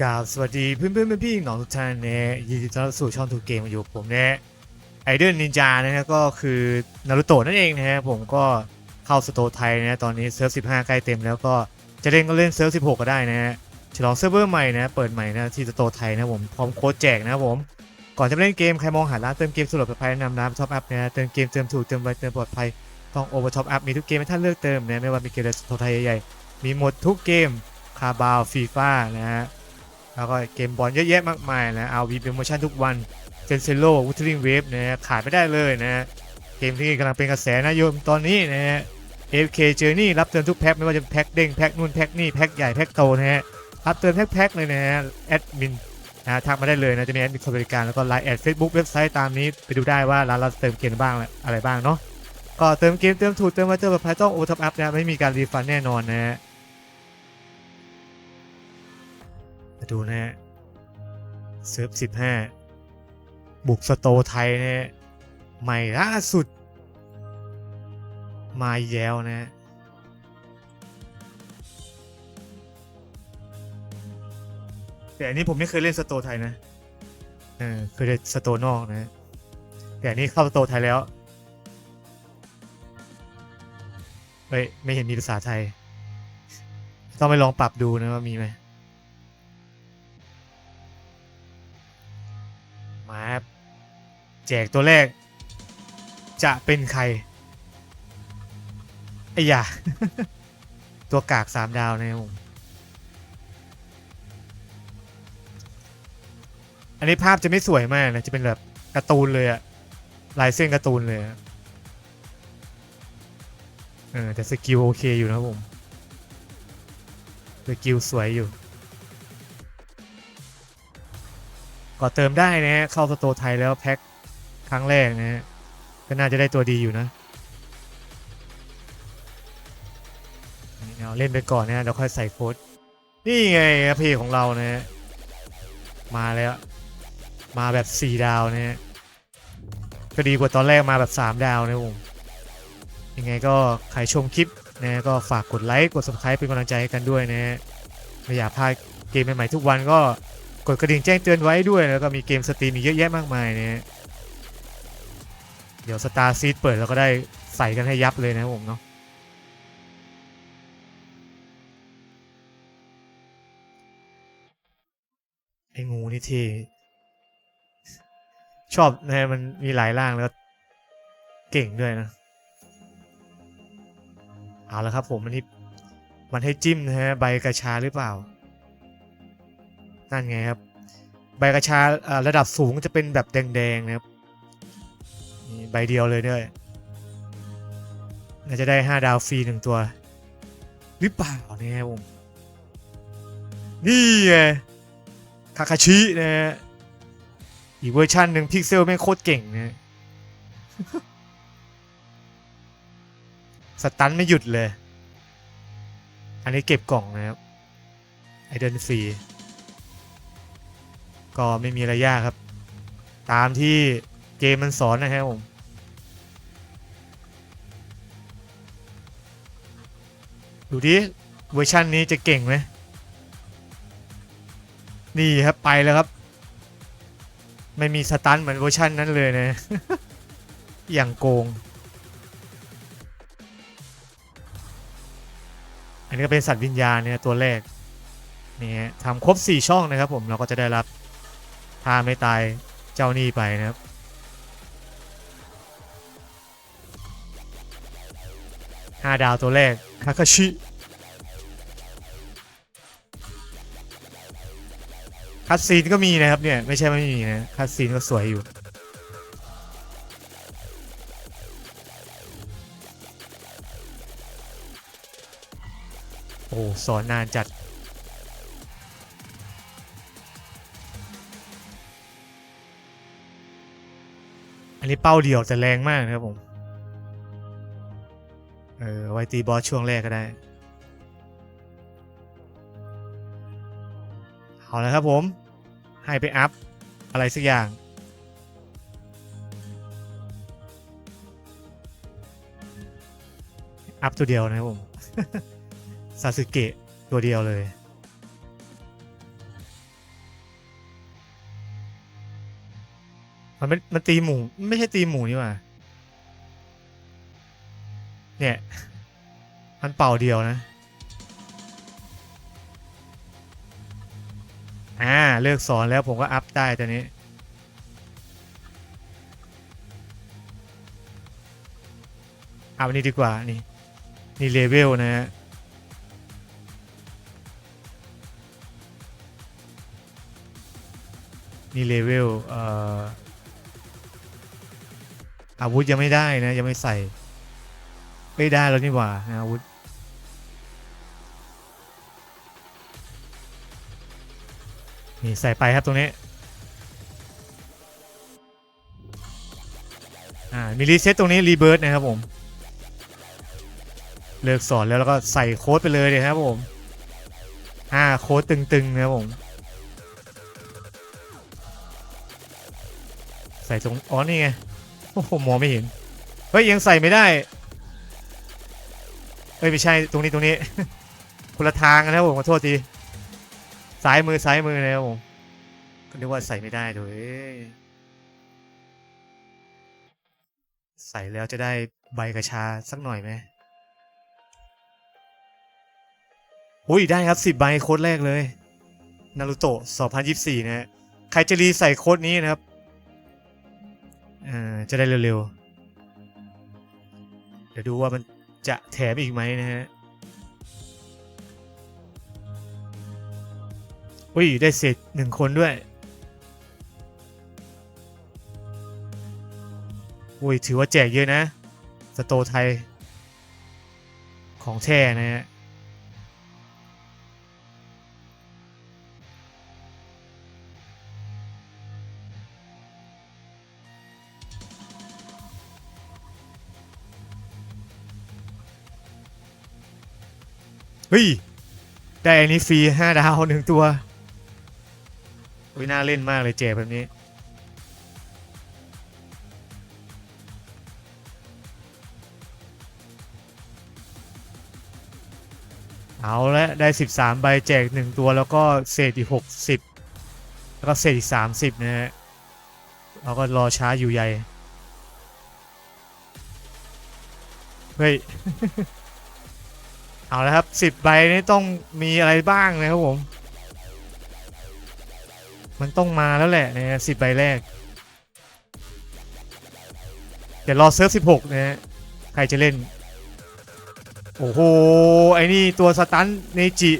กราบสวัสดีเพื่อนเพื่อนๆพี่ๆน้องทุกท่านนะยินดีต้อนรับสู่ช่องทูเกมอยู่กับผมนะไอเดนนินจานะฮะก็คือนารูโตะนั่นเองนะฮะผมก็เข้าสโตร์ไทยนะตอนนี้เซิร์ฟ15ใกล้เต็มแล้วก็จะเล่นก็เล่นเซิร์ฟ16ก็ได้นะฮะฉลองเซิร์ฟเวอร์ใหม่นะเปิดใหม่นะที่สโตร์ไทยนะผมพร้อมโค้ดแจกนะผมก่อนจะเล่นเกมใครมองหาร้านเติมเกมสะดวกปลอดภัยแนะนำร้านท็อปอัพนะฮะเติมเกมเติมถูกเติมไวเติมปลอดภัยต้องโอเวอร์ท็อปอัพมีทุกเกมให้ท่านเลือกเติมนะไม่ว่ามีเกมสโตร์ไทยใหญ่ๆมีหมดทุกเกมคาบาวฟีฟ่านะฮะ แล้วก็เกมบอลเยอะแยะมากมายนะเอาวีโปรโมชั่นทุกวันเซนเซโลวูทริงเวฟนะขาดไม่ได้เลยนะฮะเกมที่กำลังเป็นกระแสนะโยมตอนนี้นะฮะ AFK Journey รับเติมทุกแพ็คไม่ว่าจะแพ็คเด้งแพ็คนู่นแพ็คนี่แพ็คใหญ่แพ็คโตนะฮะรับเติมแพ็คแพ็คเลยนะฮะแอดมินนะฮะทักมาได้เลยนะจะมีแอดมินบริการแล้วก็ไลน์แอดเฟซบุ๊กเว็บไซต์ตามนี้ไปดูได้ว่าร้านเราเติมเกมบ้างอะไรบ้างเนาะก็เติมเกมเติมถูกเติมไวเติมแบบไพต้องโอทับอัพนะไม่มีการรีฟันแน่นอนนะฮะ ดูนะฮะเซิร์ฟสิบห้าบุกสโตไทยนะฮะใหม่ล่าสุด มาแล้วนะฮะแต่อันนี้ผมไม่เคยเล่นสโตไทยนะเออเคยเล่นสโตนอกนะแต่อันนี้เข้าสโตไทยแล้วเฮ้ยไม่เห็นมีภาษาไทย ต้องไปลองปรับดูนะว่ามีไหม จกตัวแรก จะเป็นใครไอ้ยาตัวกากสามดาวนะครับผมอันนี้ภาพจะไม่สวยมากนะ จะเป็นแบบการ์ตูนเลยอะลายเส้นการ์ตูนเลยเออแต่สกิลโอเคอยู่นะครับผมสกิลสวยอยู่ ก็เติมได้นะฮะเข้าสโตร์ไทยแล้วแพ็ค ครั้งแรกนะฮะก็น่าจะได้ตัวดีอยู่นะเอาเล่นไปก่อนนะเดี๋ยวค่อยใส่โค้ดนี่ไงเพจของเรานะฮะมาแล้วมาแบบ 4 ดาวนะฮะก็ดีกว่าตอนแรกมาแบบ 3 ดาวนะผมยังไงก็ใครชมคลิปนะก็ฝากกดไลค์กด subscribe เป็นกำลังใจให้กันด้วยนะฮะไม่อยากพลาดเกมใหม่ๆทุกวันก็กดกระดิ่งแจ้งเตือนไว้ด้วย แล้วก็มีเกมสตรีมอีกเยอะแยะมากมายเนี่ย เดี๋ยวสตาร์ซีดเปิดแล้วก็ได้ใส่กันให้ยับเลยนะผมเนาะไอ้งูนี่ที่ ชอบนะฮะมันมีหลายร่างแล้ว เก่งด้วยนะ เอาละครับผมอันนี้มันให้จิ้มนะฮะใบกระชาหรือเปล่า นั่นไงครับ ใบกระชาระดับสูงจะเป็นแบบแดงๆนะครับ ใบเดียวเลยด้วยน่าจะได้ 5 ดาวฟรีหนึ่งตัว หรือเปล่าเนี่ยผม นี่ไงคาคาชินะฮะอีกเวอร์ชันหนึ่งพิกเซลแม่งโคตรเก่งนะสตันไม่หยุดเลย อันนี้เก็บกล่องนะครับ ไอเดนฟรีก็ไม่มีอะไรยากครับ ตามที่เกมมันสอนนะครับผม ดูดิเวอร์ชันนี้จะเก่งไหมนี่ครับไปแล้วครับ ไม่มีสตันเหมือนเวอร์ชันนั้นเลยนะ อย่างโกง อันนี้ก็เป็นสัตว์วิญญาณเนี่ยตัวแรกนี่ทำครบ 4 ช่องนะครับผมเราก็จะได้รับถ้าไม่ตายเจ้าหนี้ไปนะครับ ห้าดาวตัวแรกคาคาชิ คัดซีนก็มีนะครับเนี่ย ไม่ใช่ไม่มีนะ คัดซีนก็สวยอยู่ โอ้ สอนนานจัดอันนี้เป้าเดียวแต่แรงมากนะครับผม เออไว้ตีบอสช่วงแรกก็ได้ เอาละครับผม ให้ไปอัพ อะไรสักอย่าง อัพตัวเดียวนะครับผมซาสึเกะตัวเดียวเลยมันมันตีหมูไม่ใช่ตีหมูนี่หว่า เนี่ย มันเป่าเดียวนะ อ่า เลิกสอนแล้วผมก็อัพได้ตอนนี้ เอาอันนี้ดีกว่า นี่ นี่เลเวลนะฮะนี่เลเวลเอ่ออาวุธยังไม่ได้นะ ยังไม่ใส่ ไม่ได้แล้วนี่หว่านะอาวุธนี่ใส่ไปครับตรงนี้ อ่า มีรีเซ็ตตรงนี้ รีเบิร์ดนะครับผม เลิกสอนแล้วแล้วก็ใส่โค้ดไปเลยเลยครับผมอ่าโค้ดตึงๆนะครับผม ใส่ตรง อ๋อ นี่ไง โอ้โหมองไม่เห็น เฮ้ย ยังใส่ไม่ได้ เฮ้ยไม่ใช่ตรงนี้ตรงนี้ คนละทางนะครับผมขอโทษทีซ้ายมือซ้ายมือนะครับผมก็นึกว่าใส่ไม่ได้ด้วยใส่แล้วจะได้ใบกระชาสักหน่อยไหมอุ้ยได้ครับสิบใบโค้ดแรกเลยนารูโตะ2024 นะฮะใครจะรีใส่โค้ดนี้นะครับอ่าจะได้เร็วๆ เดี๋ยวดูว่ามัน จะแถมอีกไหมนะฮะ อุ้ย ได้เศษหนึ่งคนด้วย อุ้ย ถือว่าแจกเยอะนะ สโตไทย ของแท้นะฮะ เฮ้ย ได้อันนี้ฟรีห้าดาวหนึ่งตัวอุ้ยน่าเล่นมากเลยแจกแบบนี้ เอาละได้ 13 ใบแจก 1 ตัวแล้วก็เศษอีก 60 แล้วก็เศษอีก 30 นะฮะเราก็รอช้าอยู่ใหญ่ เฮ้ย เอาละครับ10ใบนี่ต้องมีอะไรบ้างนะครับผม มันต้องมาแล้วแหละนะฮะสิบใบแรก เดี๋ยวรอเซิร์ฟ16นะฮะใครจะเล่น โอ้โห ไอ้นี่ตัวสตันเนจิ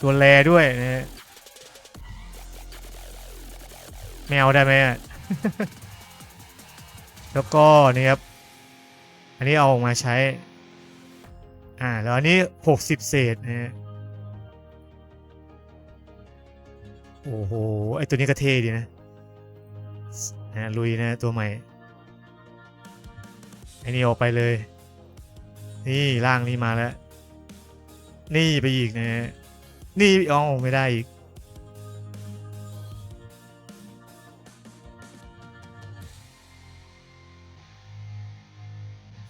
ตัวแรด้วยนะฮะไม่เอาได้ไหมอะแล้วก็นี่ครับ อันนี้เอาออกมาใช้ อ่าแล้วอันนี้ 60 เศษนะฮะโอ้โห ไอตัวนี้ก็เท่ดีนะนะลุยนะตัวใหม่ไอนี่ออกไปเลย นี่ร่างนี้มาแล้ว นี่ไปอีกนะฮะนี่อ๋อไม่ได้อีก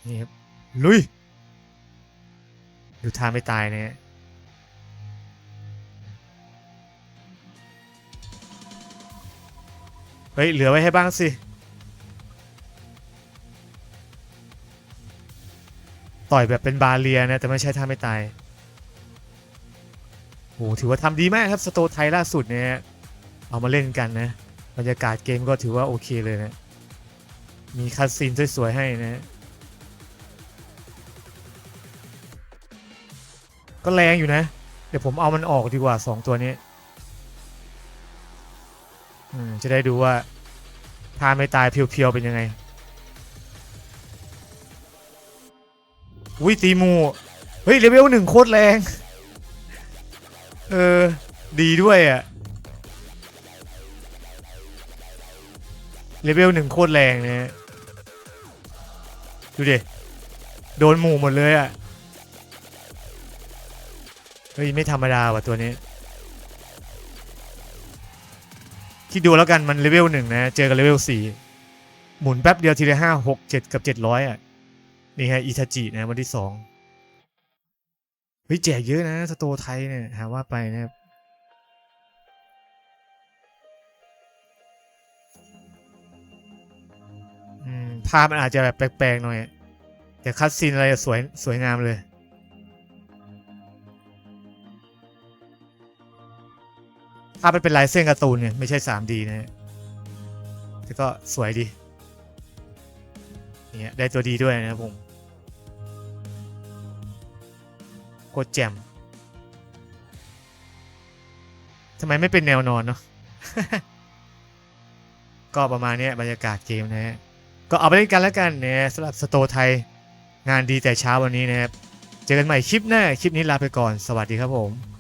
นี่ครับลุย ดูท่าไม่ตายเนะฮะเฮ้ย เหลือไว้ให้บ้างสิ ต่อยแบบเป็นบาเลียนะ แต่ไม่ใช่ท่าไม่ตายโอ้ถือว่าทำดีมากครับ สโตไทยล่าสุดเนี่ย เอามาเล่นกันนะ บรรยากาศเกมก็ถือว่าโอเคเลยนะ มีคัสซีนสวยๆให้นะ ก็แรงอยู่นะ เดี๋ยวผมเอามันออกดีกว่า2ตัวนี้อืมจะได้ดูว่าท่าไม่ตายเพียวๆเป็นยังไง อุ้ยตีหมู เฮ้ยเลเวลหนึ่งโคตรแรง เออ ดีด้วยอะ่ะเลเวลหนึ่งโคตรแรงเนี่ยดูดิ โดนหมู่หมดเลยอะ่ะ เฮ้ยไม่ธรรมดาว่ะตัวนี้ คิดดูแล้วกันมันเลเวลหนึ่งนะ เจอกับเลเวลสี่หมุนแป๊บเดียวทีละห้าหกเจ็ดกับเจ็ดร้อยอะ นี่ฮะอิทาจินะวันที่สองเฮ้ยแจกเยอะนะสโตไทยเนี่ยหาว่าไปนะคภาพมันอาจจะแบบแปลกๆหน่อย แต่คัดซีนอะไรสวยสวยงามเลย ภาพมันเป็นลายเส้นการ์ตูนเนี่ยไม่ใช่ 3D นะฮะแต่ก็สวยดีเนี่ยได้ตัวดีด้วยนะครับผมโคตรแจ่มทำไมไม่เป็นแนวนอนเนาะก็ประมาณนี้บรรยากาศเกมนะฮะก็เอาไปเล่นกันแล้วกันนะสำหรับสโตไทยงานดีแต่เช้าวันนี้นะครับ เจอกันใหม่คลิปหน้า คลิปนี้ลาไปก่อน สวัสดีครับผม